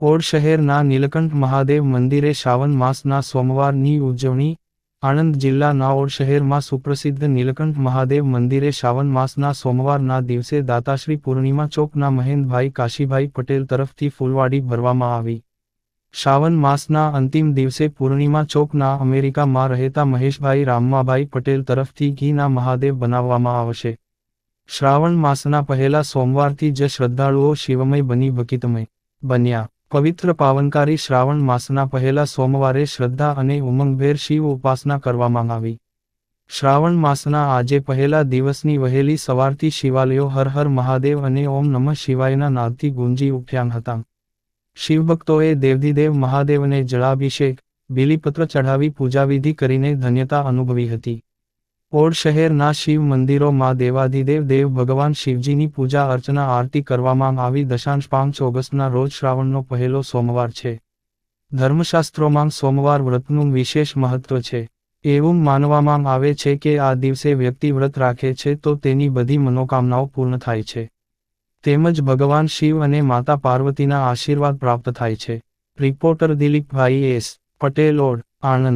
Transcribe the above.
Odd શહેરના નીલકંઠ મહાદેવ મંદિરે શ્રાવણ માસના સોમવારની ઉજવણી, આણંદ જિલ્લાના ઓડ શહેરમાં સુપ્રસિદ્ધ નીલકંઠ મહાદેવ મંદિરે શ્રાવણ માસના સોમવારના દિવસે દાતાશ્રી પૂર્ણિમા ચોકના મહેન્દભાઈ કાશીભાઈ પટેલ તરફથી ફૂલવાડી ભરવામાં આવી. શ્રાવણ માસના અંતિમ દિવસે પૂર્ણિમા ચોકના અમેરિકામાં રહેતા મહેશભાઈ રામમાભાઈ પટેલ તરફથી ઘીના મહાદેવ બનાવવામાં આવશે. શ્રાવણ માસના પહેલા સોમવારથી જ શ્રદ્ધાળુઓ શિવમય બની ભકિતમય બન્યા. પવિત્ર પાવનકારી શ્રાવણ માસના પહેલા સોમવારે શ્રદ્ધા અને ઉમંગભેર શિવ ઉપાસના કરવામાં આવી. શ્રાવણ માસના આજે પહેલા દિવસની વહેલી સવારથી શિવાલયો હર હર મહાદેવ અને ઓમ નમઃ શિવાયના નાદથી ગુંજી ઉઠ્યા હતા. શિવભક્તોએ દેવદીદેવ મહાદેવને જળાભિષેક, બીલીપત્ર ચઢાવી પૂજાવિધિ કરીને ધન્યતા અનુભવી હતી. ઓડ શહેરના શિવ મંદિરોમાં દેવાધિદેવ દેવ ભગવાન શિવજીની પૂજા અર્ચના આરતી કરવામાં આવી. દશાંશ પાંચ ઓગસ્ટના રોજ શ્રાવણનો પહેલો સોમવાર છે. ધર્મશાસ્ત્રોમાં સોમવાર વ્રતનું વિશેષ મહત્વ છે. એવું માનવામાં આવે છે કે આ દિવસે વ્યક્તિ વ્રત રાખે છે તો તેની બધી મનોકામનાઓ પૂર્ણ થાય છે. તેમજ ભગવાન શિવ અને માતા પાર્વતીના આશીર્વાદ પ્રાપ્ત થાય છે. Reporter Dilipbhai S. Patel, Od. Anand.